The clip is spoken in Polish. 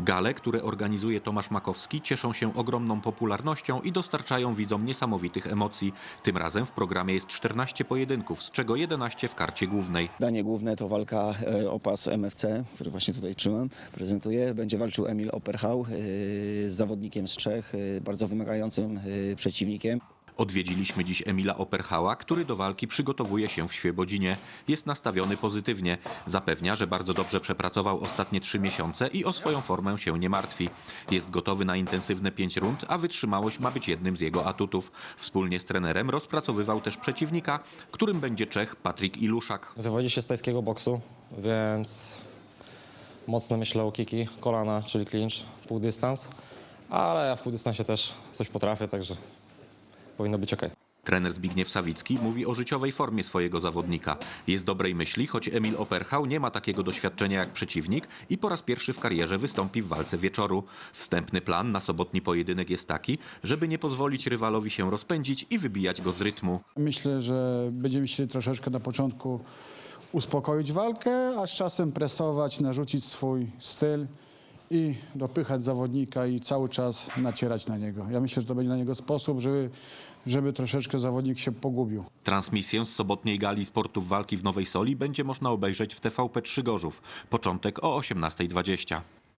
Gale, które organizuje Tomasz Makowski, cieszą się ogromną popularnością i dostarczają widzom niesamowitych emocji. Tym razem w programie jest 14 pojedynków, z czego 11 w karcie głównej. Danie główne to walka e, o pas MFC, który właśnie tutaj trzymam, prezentuję. Będzie walczył Emil Operhau e, z zawodnikiem z Czech, e, bardzo wymagającym przeciwnikiem. Odwiedziliśmy dziś Emila Operhała, który do walki przygotowuje się w Świebodzinie. Jest nastawiony pozytywnie. Zapewnia, że bardzo dobrze przepracował ostatnie trzy miesiące i o swoją formę się nie martwi. Jest gotowy na intensywne pięć rund, a wytrzymałość ma być jednym z jego atutów. Wspólnie z trenerem rozpracowywał też przeciwnika, którym będzie Czech Patryk Iluszak. Wywodzi się z tajskiego boksu, więc mocno myślę o kiki, kolana, czyli clinch, półdystans. Ale ja w półdystansie też coś potrafię, także powinno być ok. Trener Zbigniew Sawicki mówi o życiowej formie swojego zawodnika. Jest dobrej myśli, choć Emil Operhał nie ma takiego doświadczenia jak przeciwnik i po raz pierwszy w karierze wystąpi w walce wieczoru. Wstępny plan na sobotni pojedynek jest taki, żeby nie pozwolić rywalowi się rozpędzić i wybijać go z rytmu. Myślę, że będziemy się troszeczkę na początku uspokoić walkę, a z czasem presować, narzucić swój styl i dopychać zawodnika i cały czas nacierać na niego. Ja myślę, że to będzie na niego sposób, żeby, żeby troszeczkę zawodnik się pogubił. Transmisję z sobotniej gali sportów walki w Nowej Soli będzie można obejrzeć w TVP3 Gorzów. Początek o 18.20.